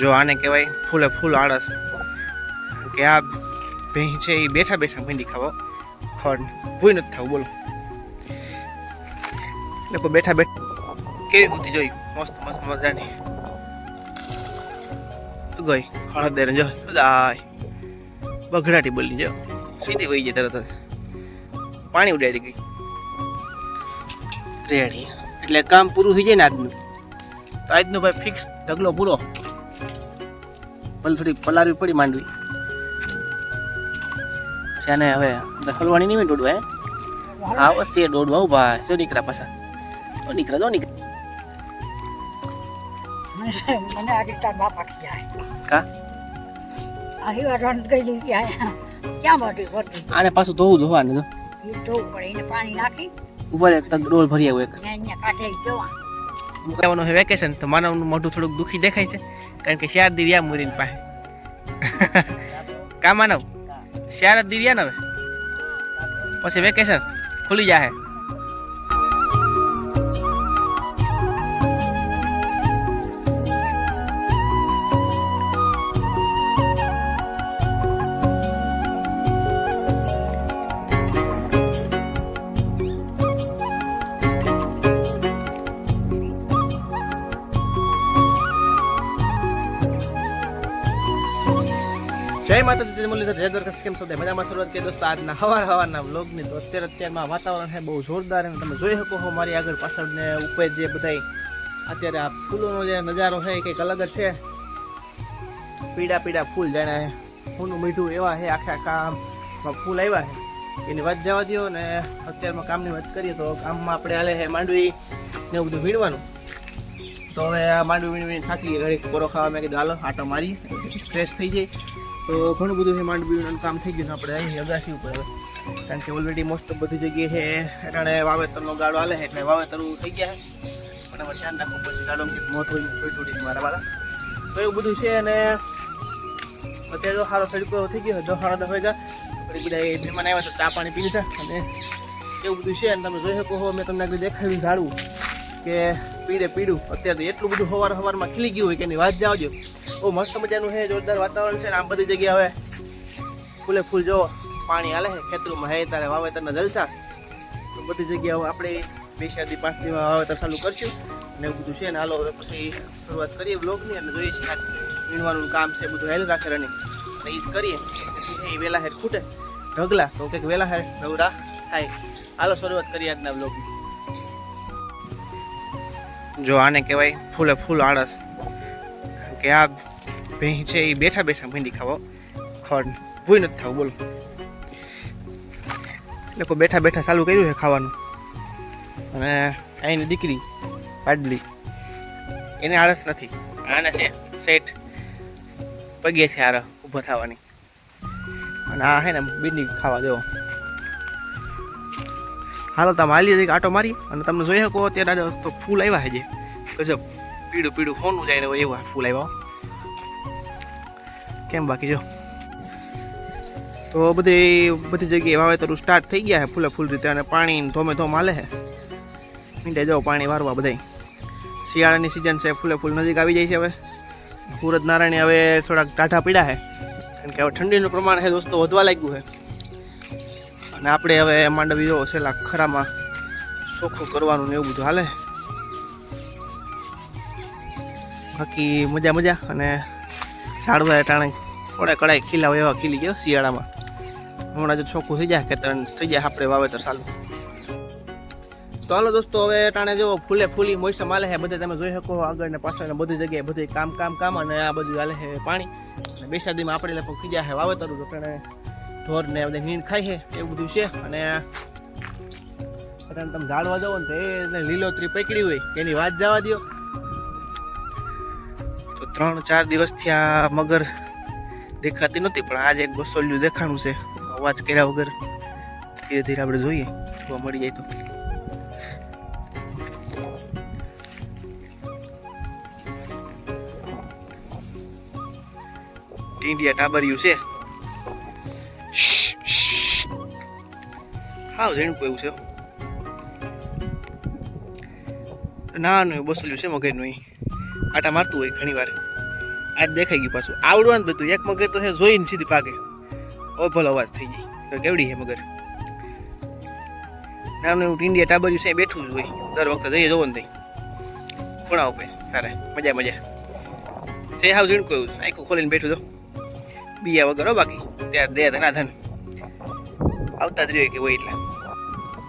જો આને કહેવાય ફૂલે ફૂલ આળસ. કે આ ભેં છે એ બેઠા બેઠા ભીંડી ખાવો. ખડ ભૂઈ નથી થવું, બોલો. લોકો બેઠા બેઠા કેવી કૂતી જોઈ? મસ્ત મસ્ત મજાની. ગઈ? હળદર જો. દાય બગડાટી બોલી જો. સીધી વહી જાય તરત પાણી ઉડાડી ગઈ. રેડી. એટલે કામ પૂરું થઈ જાય ને આજનું. તો આજનો ભાઈ ફિક્સ ઢગલો પૂરો. પલફડી પલારવી પડી માંડવી. છે ને હવે હલવાણી નહીં દોડવા હે? આવો છે એ દોડવા ઊભા તો જો નીકળ્યા પાછા. જો નીકળ્યા જો નીકળ્યા. મને આજે તાર બાપા ખીજાય કા? આહી રન ગઈ લઈ ગયા. ક્યાં મોટી ભરતી આને પાછું ધોવું ધોવાનું જો. એ ધોવું પડે એને પાણી નાખી. ઉપર એક ડોલ ભરી આવ્યો એક. અહીંયા કાઢે જોવા. વેકેશન તો માનવનું મોઢું થોડુંક દુખી દેખાય છે. કારણ કે ચાર દિવ્યા મુરીન પાસે. કા માનવ? ચાર દિવ્યા ને હવે? પછી વેકેશન ખુલી જાહે. જય માતાજી મુરલીધર, જય દ્વારકા કેમ છો? મજામાં શરૂઆત કરી દોસ્તો, આજના હવાર હવારના વ્લોગની તો અત્યારે અત્યારમાં વાતાવરણ છે બહુ જોરદાર અને તમે જોઈ શકો છો મારી આગળ પાછળ ને ઉપર જે બધાય, અત્યારે આ ફૂલોનો જે નજારો છે એ કંઈક અલગ જ છે. પીડા પીડા ફૂલ જાણે ફૂલનું મીઠું એવા છે, આખા કામમાં ફૂલ આવ્યા છે. એની વાત જવા દો ને અત્યારમાં કામની વાત કરીએ તો કામમાં આપણે હાલે છે માંડવી ને એવું બધું વીણવાનું. તો હવે આ માંડવી વીણવી થાકી ઘડીક પોરો ખાવા મેં કીધું, હાલો, આટો મારી ફ્રેશ થઈ જાય તો ઘણું બધું છે માંડવીનું કામ થઈ ગયું આપણે અહીં અગાસી ઉપર હવે. કારણ કે ઓલરેડી મોસ્ટ ઓફ બધી જગ્યાએ છે વાવેતરનો ગાળો હાલે છે, એટલે વાવેતર થઈ ગયા છે. પણ હવે ધ્યાન રાખવું પડશે ગાળો મોત હોય થોડી થોડી મારા વાળા. તો એવું બધું છે અને અત્યારે તો સારો તડકો થઈ ગયો દસ સાડા દફાઈ ગયા પછી બધા એ મહેમાન આવ્યા તો ચા પાણી પી લીધા અને એવું બધું છે અને તમે જોઈ શકો છો, મેં તમને આગળ દેખાડ્યું ઝાડવું કે પીડે પીડું. અત્યારે તો એટલું બધું સવાર સવારમાં ખીલી ગયું હોય કે એની વાત જાવજો બહુ મસ્ત મજાનું છે, જોરદાર વાતાવરણ છે ને આમ બધી જગ્યા હવે. ફૂલે ફૂલ જો, પાણી હાલે છે, ખેતરોમાં હે, તારે વાવેતરના જલસા. તો બધી જગ્યાઓ આપણે બેસાદી ચારથી વાવેતર ચાલુ કરશું. અને એવું બધું છે ને, હાલો, હવે પછી શરૂઆત કરીએ બ્લોગની અને જોઈએ છીએ વીણવાનું કામ છે, બધું હેલ રાખે રનિંગ અને એ જ કરીએ. એ વહેલા હેર ખૂટે. ઢગલા, તો કંઈક વહેલા હેર નવરા થાય. હાલો, શરૂઆત કરીએ આજના બ્લોગની જો આને કહેવાય ફૂલે ફૂલ આળસ. કે આ ભેં છે એ બેઠા બેઠા ભીંડી ખાવો ખડ ભૂઈ નથી થવું, બોલો. લોકો બેઠા બેઠા ચાલુ કર્યું છે ખાવાનું. અને અહીંની દીકરી પાડલી. એને આળસ નથી. આને છે સેઠ છે આર ઊભો થવાની. અને આ હે ને ભીંડી ખાવા દેવો હાલો તમે હાલી જઈ આટો મારી અને તમને જોઈ શકો અત્યારે તો ફૂલ આવ્યા છે. ગજબ. પીળું પીળું સોનું જાય ને એવા ફૂલ આવ્યા કેમ બાકી જો? તો બધી બધી જગ્યાએ વાવેતરું સ્ટાર્ટ થઈ ગયા છે, ફૂલે ફૂલ રીતે અને પાણી ધોમે ધોમ હાલે છે. મીંડે જાઓ પાણી વારવા બધાય. શિયાળાની સિઝન છે, ફૂલે ફૂલ નજીક આવી જાય છે હવે. સુરત નારાયણ હવે થોડાક ટાઢા પીડા છે. કારણ કે હવે ઠંડીનું પ્રમાણ છે દોસ્તો, વધવા લાગ્યું છે. અને આપણે હવે માંડવી જો છેલ્લા ખરામાં ચોખ્ખું કરવાનું ને એવું બધું હાલે. બાકી મજા મજા અને ઝાડવા ટાણે થોડા કડાઈ હોય એવા ખીલી ગયો શિયાળામાં. હમણાં જો ચોખ્ખું થઈ જાય ખેતર થઈ જાય આપણે વાવેતર ચાલુ. તો હાલો દોસ્તો, હવે ટાણે જો ફૂલે ફૂલી મોસમ હાલે છે, બધે તમે જોઈ શકો આગળ ને પાછળ ને બધી જગ્યાએ બધે કામ કામ કામ અને આ બધું હાલે છે પાણી. અને બેસાદીમાં આપણે લગભગ થઈ જાય વાવેતર, તો ટાણે ઢોર ને બધા નીંદ ખાય છે, એવું બધું છે. અને તમે ઝાડવા જાઓ ને તો એને લીલોતરી પકડી હોય એની વાત જવા દો તો ત્રણ ચાર દિવસથી આ મગર દેખાતી નહોતી, પણ આજે એક બસોલિયું દેખાણું છે. અવાજ કર્યા વગર ધીરે ધીરે આપણે જોઈએ, જોવા મળી જાય તો. ટીંડિયા ટાબરિયું છે. હાવ ઝીણકું એવું છે? નાનું એવું બસોલ્યું છે મગરનું એ. આટા મારતું હોય ઘણી વાર આજ દેખાઈ ગયું પાછું. આવડવાનું બધું. એક મગર તો છે જોઈને સીધી પાકે. ઓ ભલો અવાજ થઈ ગઈ. કેવડી છે મગર નાનું એવું ટીંડિયા ટાબર્યું છે બેઠું જ હોય. દર વખતે જઈએ, જોવો ને તઈ. ખૂણા ઉપર સારે મજા મજા. છે હાવ ઝીણકું એવું. આખું ખોલીને બેઠું તો બીયા વગર હો બાકી. ત્યાં દે ધના ધન આવતા જ રહીએ કે હોય એટલે.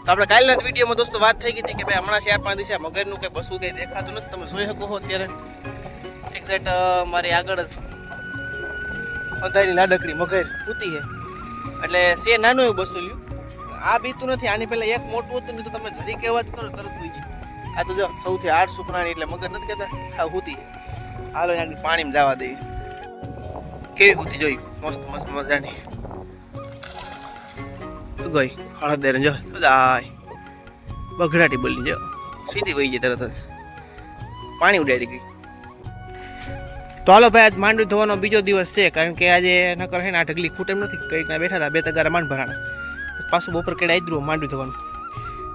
તો આપણે કાલના વિડીયોમાં દોસ્તો વાત થઈ ગઈ હતી કે ભાઈ હમણાં ચાર પાંચ દિવસે મગજનું કંઈ બસું કંઈ દેખાતું નથી. તમે જોઈ શકો છો અત્યારે. એક્ઝેક્ટ મારી આગળ જ અંધારી લાડકડી મગર પૂતી છે. એટલે સે નાનું એવું બસું લ્યું. આ બીતું નથી, આની પહેલાં એક મોટું હતું નહીં તો તમે જરી કહેવા જ કરો, તરત થઈ ગયું. આ તો જો સૌથી આઠ સુપરાણી એટલે મગર નથી કહેતા, આ હુતી હાલો પાણીમાં જવા દઈએ. કેવી હુતી જોઈ? મસ્ત મસ્ત મજાની. ગઈ. હળદર જો દાય બગડાટી બોલી જો. સીધી વહી ગઈ તરત જ. પાણી ઉડાડી ગઈ. તો હાલો ભાઈ આજ માંડવી ધોવાનો બીજો દિવસ છે કારણ કે આજે નકર હે ને આ ઢગલી ખૂટ એમ નથી કઈ બેઠા હતા બે તગારા માંડ ભરાણા. પાછું બપોર કેડા આદરું માંડવી ધોવાનું.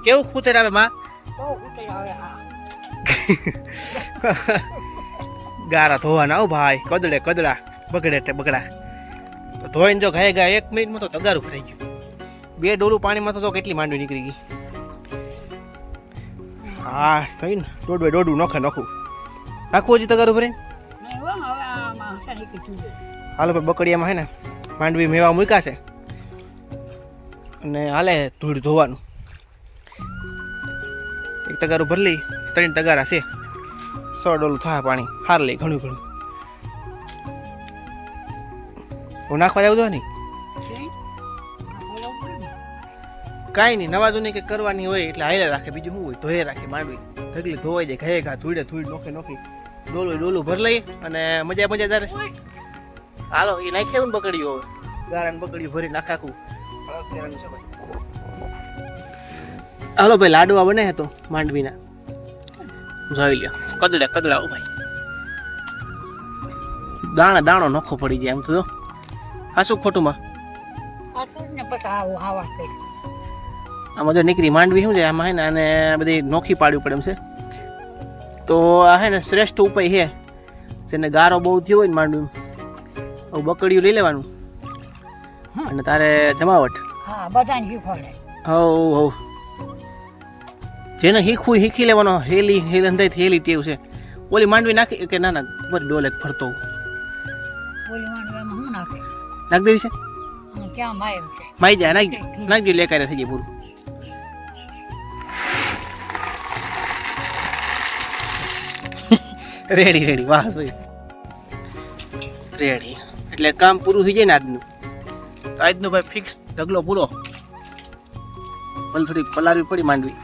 કેવું ખૂતે આવે માં? આવે ગારા ધોવાના આવ ભાઈ કદડે કદડા બગડે તે બગડા. તો ધોઈને જો ગાય ગાય એક મિનિટમાં તો તગારું ભરાઈ ગયું. બે ડોલું પાણીમાં તો કેટલી માંડવી નીકળી ગઈ. હા કઈ ને દોડવે દોડવું નોખે નોખું. નાખવું હજી તગારું છે હાલો ભાઈ બકડીયામાં હે ને માંડવી મેવા મૂક્યા છે. અને હાલે ધૂળ ધોવાનું. એક તગારું ભરી લઈ ત્રણ તગારા છે. સો ડોલું થાય પાણી હાર લઈ ઘણું ઘણું. હું નાખવા જાવ જો નહીં? કાંઈ નહીં, નવાજો નહીં કે કરવાની હોય એટલે હાલે રાખે. બીજું શું હોય? ધોયે રાખે માંડવી. ઢગલી ધોવાઈ જાય ઘાએ ઘા ધૂળે ધૂળ નોખે નોખી. ડોલું ડોલું ભર લઈ અને મજા મજા તારે. હાલો, એ નાખી ને હવે? ગારાને પકડ્યું ભરી નાખાખું હાલો ભાઈ, લાડવા બને તો માંડવીના. જોઈ લ્યો. કદડા કદડા ભાઈ. દાણા, દાણો નોખો પડી જાય એમ તો શું ખોટુંમાં. આ ને પછી આવું આવા આમાં જો નીકળી માંડવી શું છે? આમાં હે ને આને બધી નોખી પાડવી પડે એમ છે. તો આ હે ને શ્રેષ્ઠ ઉપાય છે જેને ગારો બહુ થયો હોય ને માંડવી આવું બકડીયું લઈ લેવાનું. અને તારે જમાવટ. હવ હવ. જેને શીખવું શીખી લેવાનો. હેલી હેલ અંદાજથી હેલી ટેવ છે. ઓલી માંડવી નાખી કે ના ના બસ ડોલે ફરતો નાખે? દેવી છે? છે? માઈ જાય નાખ નાખજો નાખ લેકારે થઈ જાય પૂરું. રેડી રેડી વાહ ભાઈ. રેડી એટલે કામ પૂરું થઈ જાય ને આજનું? તો આજનું ભાઈ ફિક્સ ઢગલો પૂરો. ભલે થોડી પલારવી પડી માંડવી.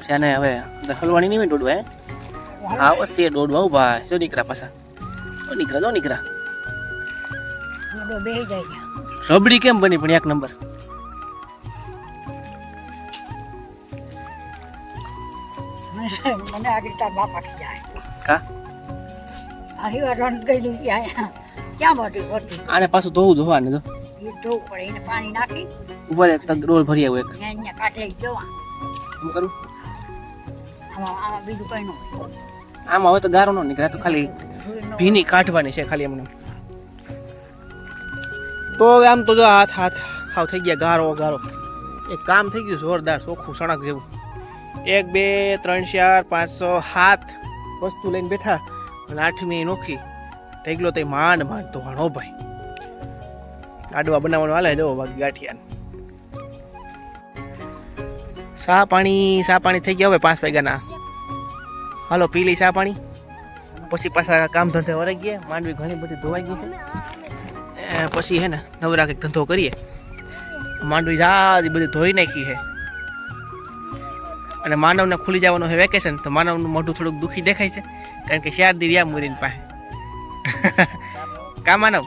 પછી ને હવે હલવાણી નહીં દોડવા હે? હા વસ્તી દોડવા ભાઈ જો નીકળ્યા પાછા. જો નીકળા જો છે. રબડી કેમ બની પણ એક નંબર? મને આગળ તાર બાપા થી જાય. કા વાર રન ગઈ લીધી આયા ક્યાં મોટી પડતી આને પાછું ધોવું ધોવાનું જો. એ ધોવું પડે એને પાણી નાખી. ઉપર એક તગ ડોલ ભરી આવું એક. અહીંયા કાઢે જવા. શું કરું? આમાં આમાં બીજું કઈ ન આમાં હવે તો ગારો ન નીકળે તો ખાલી ભીની કાઢવાની છે ખાલી એમને. તો હવે આમ તો જો હાથ હાથ હાવ થઈ ગયા ગારો ગારો. એક કામ થઈ ગયું જોરદાર ચોખ્ખું સણક જેવું. એક, બે, ત્રણ, ચાર પાંચસો સાત વસ્તુ લઈને બેઠા અને આઠમી નોખી. ઢેગલો તે માંડ માંડ તો હણો ભાઈ. લાડવા બનાવવાનું હાલે જવો બાકી ગાંઠિયા સા પાણી સા પાણી થઈ ગયા હવે પાંચ વાગ્યાના. હાલો, પી લઈ સા પાણી. પછી પાછા કામ ધંધે વરાઈ ગયા. માંડવી ઘણી બધી ધોવાઈ ગઈ છે. પછી હે ને નવરા કંઈક ધંધો કરીએ. માંડવી જાજી બધી ધોઈ નાખી છે. અને માનવને ખુલી જવાનું છે વેકેશન તો માનવનું મોઢું થોડુંક દુઃખી દેખાય છે, કારણ કે શાર દિવ્યા મુરીન પાસે. કા માનવ?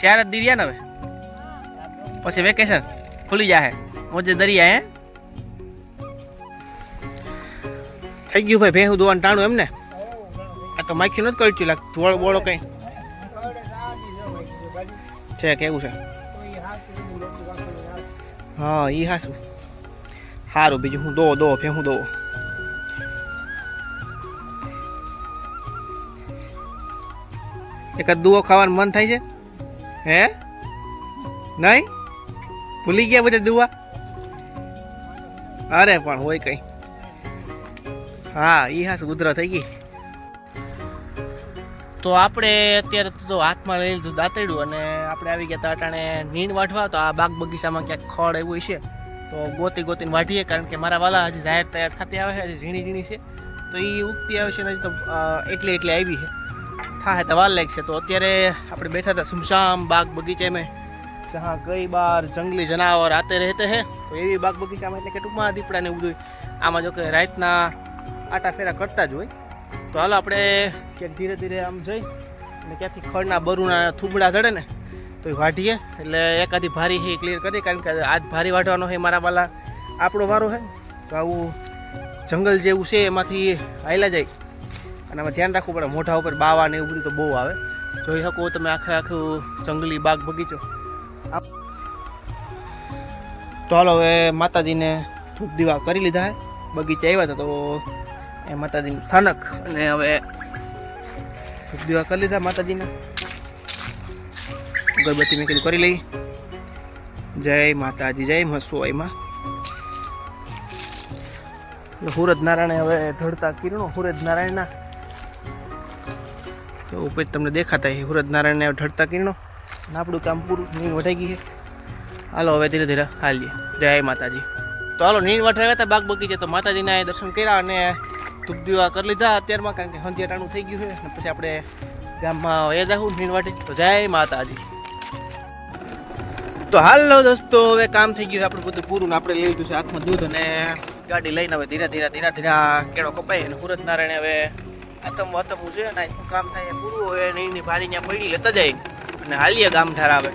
શાર જ દિવ્યા ને હવે? પછી વેકેશન ખુલી જાય મોજે દરિયા હે? થઈ ગયું ભાઈ, ભેહું દોવાનું ટાણું એમ ને આ તો માખી નથી કરતું લાગ, ધોળ બોળો કઈ. છે, કેવું છે? હા, ઈ હાસું સારું, બીજું હું દો દો ફે હું દો એકાદ દુઓ ખાવાનું મન થાય છે? હે? નહીં? ભૂલી ગયા બધા દુવા? અરે પણ હોય કઈ. હા, ઈ હાસ ઉધરા થઈ ગઈ. તો આપણે અત્યારે તો હાથમાં લઈ લીધું દાંતડ્યું અને આપણે આવી ગયા હતા અટાણે નીણ વાઢવા, તો આ બાગ બગીચામાં ક્યાંક ખડ એવું છે. તો ગોતી ગોતીને વાઢીએ, કારણ કે મારા વાલા હજી જાહેર તૈયાર થતી આવે છે, હજી ઝીણી ઝીણી છે. તો એ ઉગતી આવે છે હજી તો એટલે એટલે આવી છે. થાય તો વાર લાગશે. તો અત્યારે આપણે બેઠા હતા સુમસામ બાગ બગીચામાં. જहाँ કઈ બાર જંગલી જનાવર આતે રહેતે હે. તો એવી બાગ બગીચામાં એટલે કે ટૂંકમાં દીપડા ને એવું બધું આમાં જો કે રાતના આટા ફેરા કરતા જ હોય. તો હાલો આપણે ક્યાંક ધીરે ધીરે આમ જોઈ અને ક્યાંથી ખડના બરુના થૂબડા ચડે ને તો વાઢીએ. એટલે એકાદી ભારી છે ક્લિયર કરીએ કારણ કે આજ ભારી વાઢવાનો છે મારા વાલા આપણો વારો છે તો આવું જંગલ જેવું છે, એમાંથી હાલ્યા જાય. અને આમાં ધ્યાન રાખવું પડે, મોઢા ઉપર બાવા ને એવું બધું તો બહુ આવે. જોઈ શકો તમે આખે આખું જંગલી બાગ બગીચો. આપ- તો હાલો હવે માતાજીને ધૂપ દીવા કરી લીધા છે બગીચે આવ્યા હતા તો એ માતાજીનું સ્થાનક. અને હવે ધૂપ દીવા કરી લીધા માતાજીને. અગરબત્તી મેં કીધું કરી લઈ. જય માતાજી, જય મસોઈમાં હુરજ નારાયણ હવે ઢળતા કિરણો હુરજ નારાયણના તો ઉપર તમને દેખાતા એ હુરજ નારાયણને ઢળતા કિરણો. આપણું કામ પૂરું, નીણ વઢાઈ ગઈ છે. હાલો, હવે ધીરે ધીરે હાલીએ. જય માતાજી. તો હાલો, નીણ વઢાવ્યા હતા બાગ બગીચે, તો માતાજીના દર્શન કર્યા અને ધૂપ દીવા કરી લીધા અત્યારમાં, કારણ કે હંધિયાટાણું થઈ ગયું છે. પછી આપણે ગામમાં વયા જાઉં નીણ વાટી તો જય માતાજી. તો હાલો દોસ્તો, હવે કામ થઈ ગયું છે આપણું બધું પૂરું આપણે લઈ લીધું છે હાથમાં દૂધ અને ગાડી લઈને હવે ધીરે ધીરે ધીરે ધીરે કેળો કપાય અને સુરત નારાયણ હવે આતમ વાતમું છે ને આજનું કામ થાય પૂરું હોય અને એની ભારી ત્યાં પડી લેતા જાય. અને હાલીએ ગામ ધારા આવે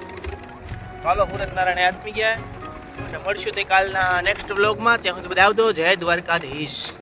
ચાલો સુરત નારાયણ આદમી ગયા. અને મળશું તે કાલના નેક્સ્ટ બ્લોગમાં ત્યાં સુધી બધા આવજો. જય દ્વારકાધીશ.